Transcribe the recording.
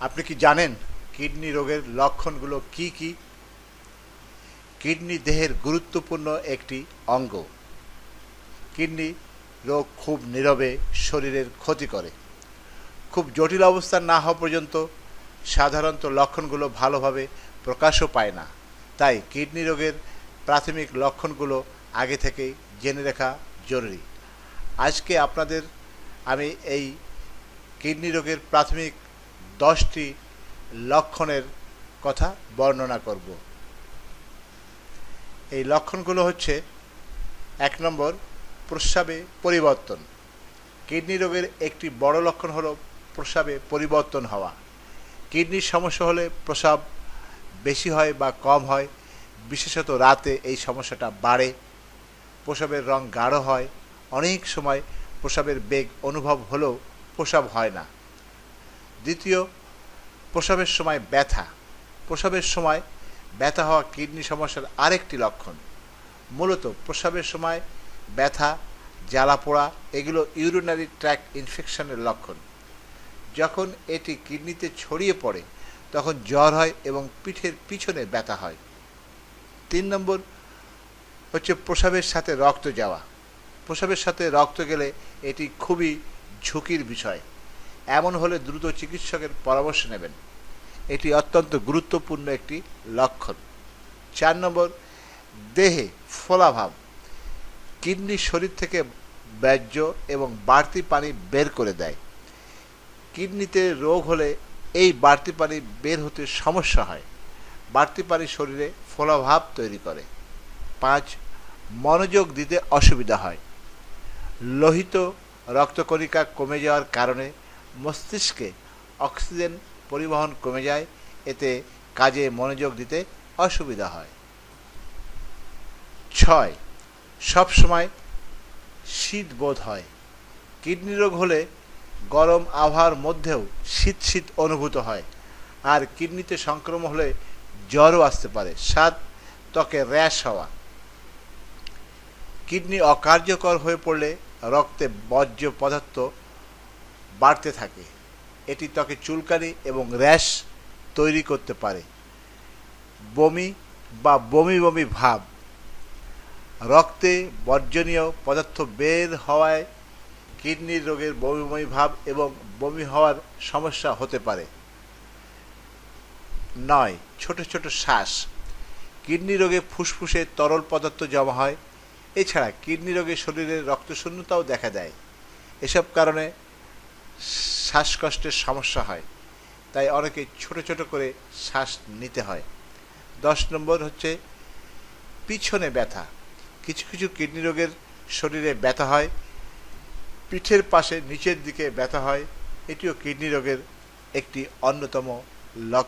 আপনি কি জানেন কিডনি রোগের লক্ষণগুলো কি কি? কিডনি দেহের গুরুত্বপূর্ণ একটি অঙ্গ। কিডনি রোগ খুব নীরবে শরীরের ক্ষতি করে। খুব জটিল অবস্থা না হওয়া পর্যন্ত সাধারণত লক্ষণগুলো ভালোভাবে প্রকাশও পায় না। তাই কিডনি রোগের প্রাথমিক লক্ষণগুলো আগে থেকেই জেনে রাখা জরুরি। আজকে আপনাদের আমি এই কিডনি রোগের প্রাথমিক দশটি লক্ষণের কথা বর্ণনা করব। এই লক্ষণগুলো হচ্ছে, এক নম্বর, প্রস্রাবে পরিবর্তন। কিডনি রোগের একটি বড় লক্ষণ হলো প্রস্রাবে পরিবর্তন হওয়া। কিডনির সমস্যা হলে প্রস্রাব বেশি হয় বা কম হয়, বিশেষত রাতে এই সমস্যাটা বাড়ে। প্রস্রাবের রং গাঢ় হয়, অনেক সময় প্রস্রাবের বেগ অনুভব হলেও প্রস্রাব হয় না। দ্বিতীয়, প্রসবের সময় ব্যথা। প্রসবের সময় ব্যথা হওয়া কিডনি সমস্যার আরেকটি লক্ষণ। মূলত প্রসবের সময় ব্যথা, জ্বালা পোড়া, এগুলো ইউরিনারি ট্র্যাক ইনফেকশনের লক্ষণ। যখন এটি কিডনিতে ছড়িয়ে পড়ে, তখন জ্বর হয় এবং পিঠের পিছনে ব্যথা হয়। তিন নম্বর হচ্ছে প্রসাবের সাথে রক্ত যাওয়া। প্রসাবের সাথে রক্ত গেলে এটি খুবই ঝুঁকির বিষয়। এমন হলে দ্রুত চিকিৎসকের পরামর্শ নেবেন। এটি অত্যন্ত গুরুত্বপূর্ণ একটি লক্ষণ। চার নম্বর, দেহে ফোলাভাব কিডনি শরীর থেকে ব্যাহ্য এবং বাড়তি পানি বের করে দেয়। কিডনিতে রোগ হলে এই বাড়তি পানি বের হতে সমস্যা হয়। বাড়তি পানি শরীরে ফোলাভাব তৈরি করে। পাঁচ, মনোযোগ দিতে অসুবিধা হয়। লোহিত রক্তকণিকা কমে যাওয়ার কারণে মস্তিষ্কে অক্সিজেন পরিবহন কমে যায়, এতে কাজে মনোযোগ দিতে অসুবিধা হয়। ছয়, সবসময় শীত বোধ হয়। কিডনি রোগ হলে গরম আবহাওয়ার মধ্যেও শীত শীত অনুভূত হয়, আর কিডনিতে সংক্রমণ হলে জ্বরও আসতে পারে। সাত, ত্বকে র্যাশ হওয়া। কিডনি অকার্যকর হয়ে পড়লে রক্তে বর্জ্য পদার্থ বাড়তে থাকে। এটি ত্বকে চুলকানি এবং র্যাশ তৈরি করতে পারে। বমি বা বমি বমি ভাব। রক্তে বর্জনীয় পদার্থ বের হওয়ায় কিডনির রোগের বমি বমি ভাব এবং বমি হওয়ার সমস্যা হতে পারে। নয়, ছোট ছোট শ্বাস। কিডনি রোগে ফুসফুসে তরল পদার্থ জমা হয়। এছাড়া কিডনি রোগে শরীরে রক্তশূন্যতাও দেখা দেয়। এসব কারণে শ্বাসকষ্টের সমস্যা হয়। তাই অনেকে ছোট ছোট করে শ্বাস নিতে হয়। দশ নম্বর হচ্ছে পিছনে ব্যথা। কিছু কিছু কিডনি রোগের শরীরে ব্যথা হয়, পিঠের পাশে নিচের দিকে ব্যথা হয়। এটিও কিডনি রোগের একটি অন্যতম লক্ষণ